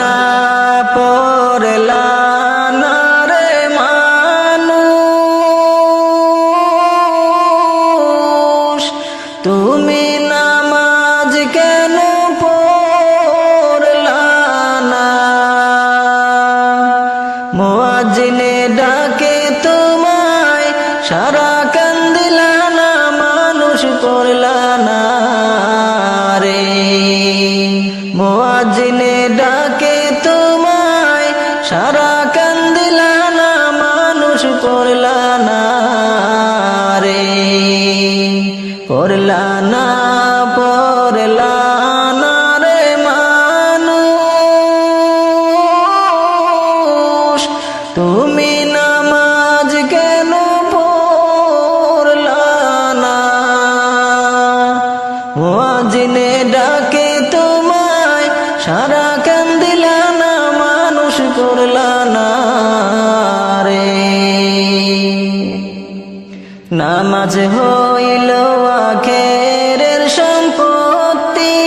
না না রে তুমি নামাজ কেন না ডাকে তোমায়, সারা কান্দিলা না মানুষ পড়লা না সারা কান্দিলা না, মানুষ পড়লা না রে। পড়লা না পড়লা না রে মানুষ। তুমি নামাজ কেন পড়লা না? মুয়াজিনে ডাকে রে। নামাজ হইল আখেরের সম্পত্তি।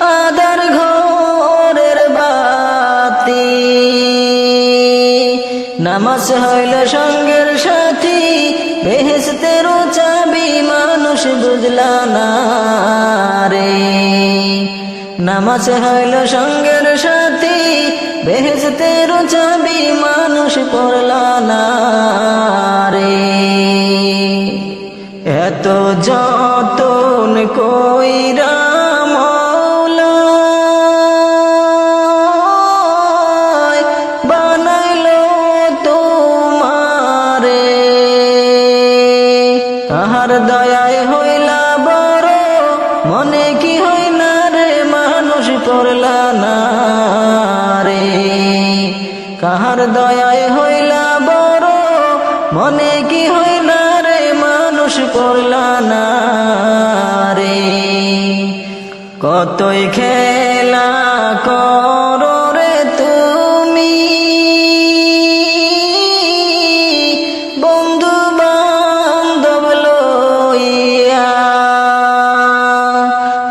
আদার ঘরের বাতি। নামাজ হইল সঙ্গের সাথী বেহেস্তের চাবি, মানুষ বুঝলা না নামাজ হইল সঙ্গের সাথী বেহেস্তের চাবি মানুষ পড়লা না রে। এত যতন কইরা মৌলায় কাহার দয়ায় হইলা বড়? মনে কি হইলা রে মানুষ পড়লা না রে? কতই খেলা কর রে তুমি? বন্ধু বান্ধব লইয়া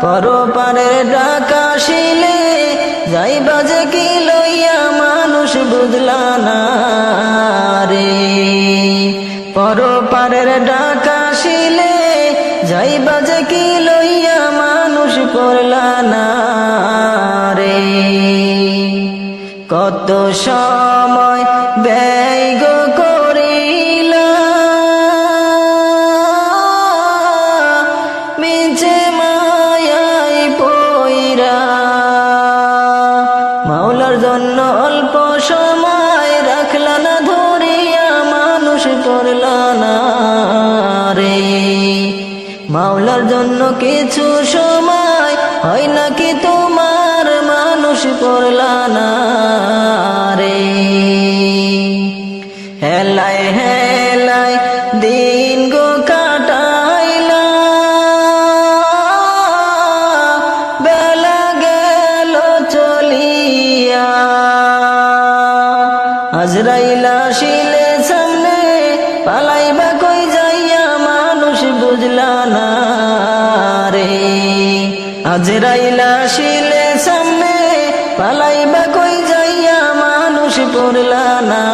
পরপারের ডাকা শিলে যাই বাজে কি লইয়া মানুষ বুঝলা না রে। পরপারের ডাকা শিলে যাই বাজে কি লইয়া মানুষ করলা না রে। কত সময় ব্যয় করিলা। মিছে মায়াই পইরা। মাওলার জন্য অল্প সময় মাওলার জন্য কিছু সময় হয় নাকি তোমার মানুষ করলা না রে। হেলায় হেলায় দিন গো কাটাইলা। বেলা গেল চলিয়া। আজরাইলা শিলে সামনে পালাইবা কই যাইয়া মানুষ বুঝলা না রে। আজরাইলা শিলে সামনে, পালাইবা কই যাইয়া মানুষ পড়লা না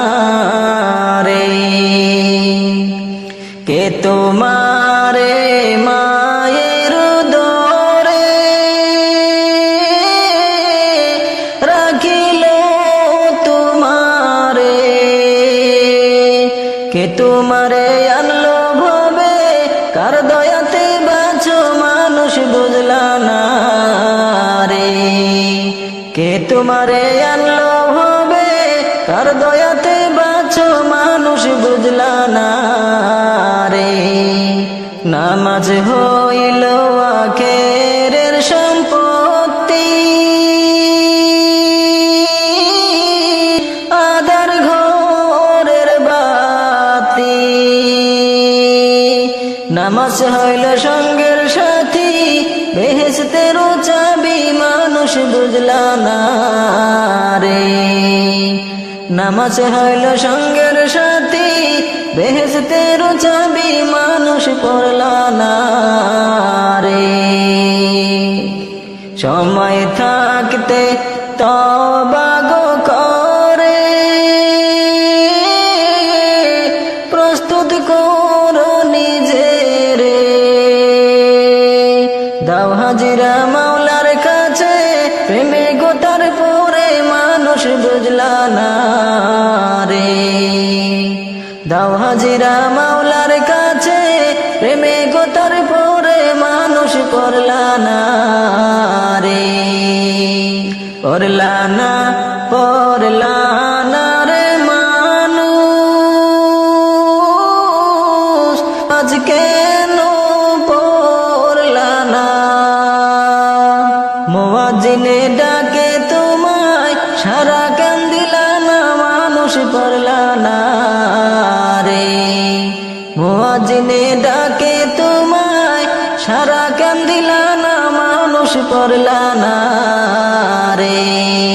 রে। কে তোমারে বুঝলা না রে। কে তোমারে আনলো হবে? কার দয়াতে বাঁচো মানুষ বুঝলা না রে। নামাজ হইল আখেরের সম্পত্তি। আদার ঘরের বাতি। নামাজ হইল সঙ্গের সাথী বেহেস্তের চাবি মানুষ বুঝলা না রে। নামাজ হইল সঙ্গের সাথী বেহেস্তের চাবি মানুষ পড়লা না বুঝলা না রে। দাও হাজিরা মাওলার কাছে, প্রেমে গোতার পরে মানুষ করলা না রে। না পড়লা জিনে ডাকে তোমায় সারা কেন দিলা না মানুষ করলা না রে।